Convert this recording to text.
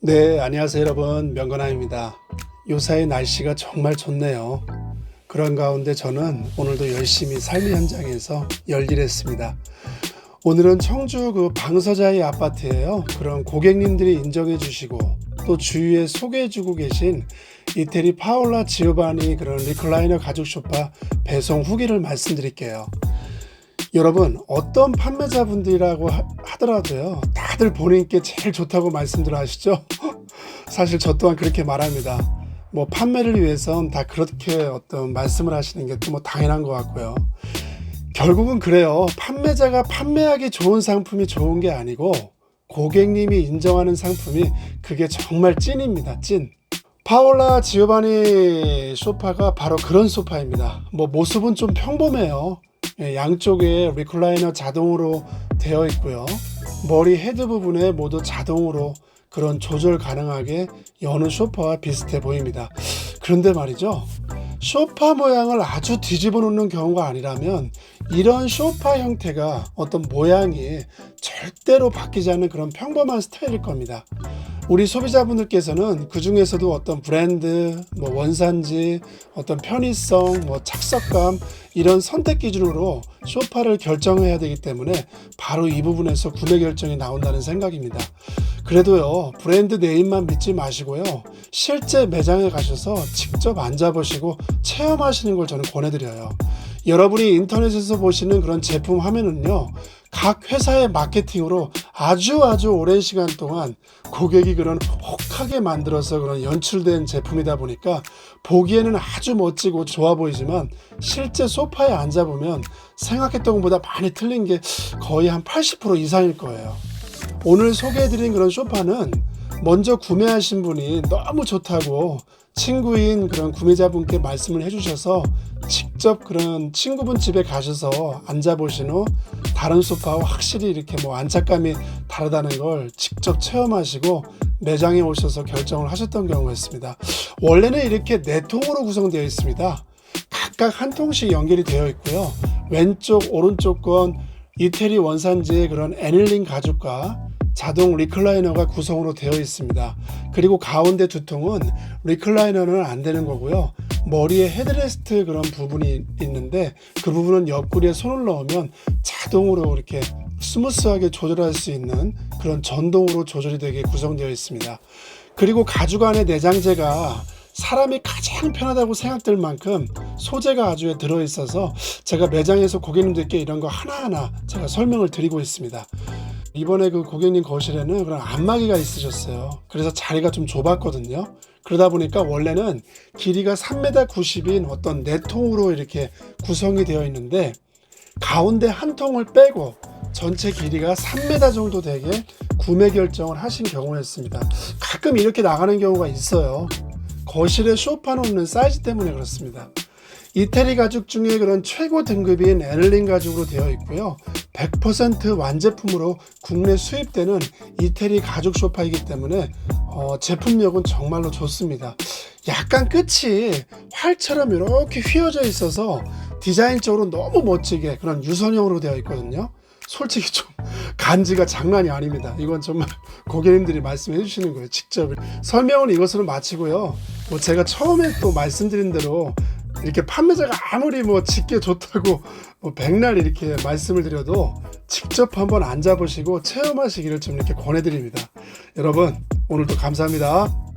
네, 안녕하세요 여러분. 명건아입니다. 요사이 날씨가 정말 좋네요. 그런 가운데 저는 오늘도 열심히 삶의 현장에서 열일했습니다. 오늘은 청주 그 방서자의 아파트예요. 그런 고객님들이 인정해 주시고 또 주위에 소개해 주고 계신 이태리 파올라 지오바니 그런 리클라이너 가죽 소파 배송 후기를 말씀드릴게요. 여러분 어떤 판매자분들이라고 하- 하더라도요 다들 본인께 제일 좋다고 말씀들 하시죠? 사실 저 또한 그렇게 말합니다. 뭐 판매를 위해선 다 그렇게 어떤 말씀을 하시는 게 또 뭐 당연한 것 같고요. 결국은 그래요. 판매자가 판매하기 좋은 상품이 좋은 게 아니고 고객님이 인정하는 상품이 그게 정말 찐입니다. 찐. 파올라 지오바니 소파가 바로 그런 소파입니다. 뭐 모습은 좀 평범해요. 예, 양쪽에 리클라이너 자동으로 되어 있고요. 머리 헤드 부분에 모두 자동으로 그런 조절 가능하게 여는 소파와 비슷해 보입니다. 그런데 말이죠. 소파 모양을 아주 뒤집어 놓는 경우가 아니라면 이런 소파 형태가 어떤 모양이 절대로 바뀌지 않는 그런 평범한 스타일일 겁니다. 우리 소비자분들께서는 그 중에서도 어떤 브랜드, 뭐 원산지, 어떤 편의성, 뭐 착석감 이런 선택 기준으로 소파를 결정해야 되기 때문에 바로 이 부분에서 구매 결정이 나온다는 생각입니다. 그래도요 브랜드 네임만 믿지 마시고요 실제 매장에 가셔서 직접 앉아보시고 체험하시는 걸 저는 권해드려요. 여러분이 인터넷에서 보시는 그런 제품 화면은요 각 회사의 마케팅으로 아주 아주 오랜 시간 동안 고객이 그런 혹하게 만들어서 그런 연출된 제품이다 보니까 보기에는 아주 멋지고 좋아 보이지만 실제 소파에 앉아보면 생각했던 것보다 많이 틀린 게 거의 한 80% 이상일 거예요. 오늘 소개해드린 그런 소파는 먼저 구매하신 분이 너무 좋다고 친구인 그런 구매자분께 말씀을 해주셔서 직접 그런 친구분 집에 가셔서 앉아보신 후 다른 소파와 확실히 이렇게 뭐 안착감이 다르다는 걸 직접 체험하시고 매장에 오셔서 결정을 하셨던 경우가 있습니다. 원래는 이렇게 네 통으로 구성되어 있습니다. 각각 한 통씩 연결이 되어 있고요. 왼쪽, 오른쪽 건 이태리 원산지의 그런 애닐링 가죽과 자동 리클라이너가 구성으로 되어 있습니다. 그리고 가운데 두 통은 리클라이너는 안 되는 거고요. 머리에 헤드레스트 그런 부분이 있는데 그 부분은 옆구리에 손을 넣으면 자동으로 이렇게 스무스하게 조절할 수 있는 그런 전동으로 조절이 되게 구성되어 있습니다. 그리고 가죽 안에 내장재가 사람이 가장 편하다고 생각될 만큼 소재가 아주 들어 있어서 제가 매장에서 고객님들께 이런 거 하나하나 제가 설명을 드리고 있습니다. 이번에 그 고객님 거실에는 그런 안마기가 있으셨어요. 그래서 자리가 좀 좁았거든요. 그러다 보니까 원래는 길이가 3m 90인 어떤 네 통으로 이렇게 구성이 되어 있는데 가운데 한 통을 빼고 전체 길이가 3m 정도 되게 구매 결정을 하신 경우였습니다. 가끔 이렇게 나가는 경우가 있어요. 거실에 소파 놓는 사이즈 때문에 그렇습니다. 이태리 가죽 중에 그런 최고 등급인 에를린 가죽으로 되어 있고요. 100% 완제품으로 국내 수입되는 이태리 가죽 소파이기 때문에 어, 제품력은 정말로 좋습니다. 약간 끝이 활처럼 이렇게 휘어져 있어서 디자인적으로 너무 멋지게 그런 유선형으로 되어 있거든요. 솔직히 좀 간지가 장난이 아닙니다. 이건 정말 고객님들이 말씀해 주시는 거예요. 직접 설명은 이것으로 마치고요. 뭐 제가 처음에 또 말씀드린 대로 이렇게 판매자가 아무리 뭐 짓게 좋다고 뭐 백날 이렇게 말씀을 드려도 직접 한번 앉아보시고 체험하시기를 좀 이렇게 권해드립니다. 여러분 오늘도 감사합니다.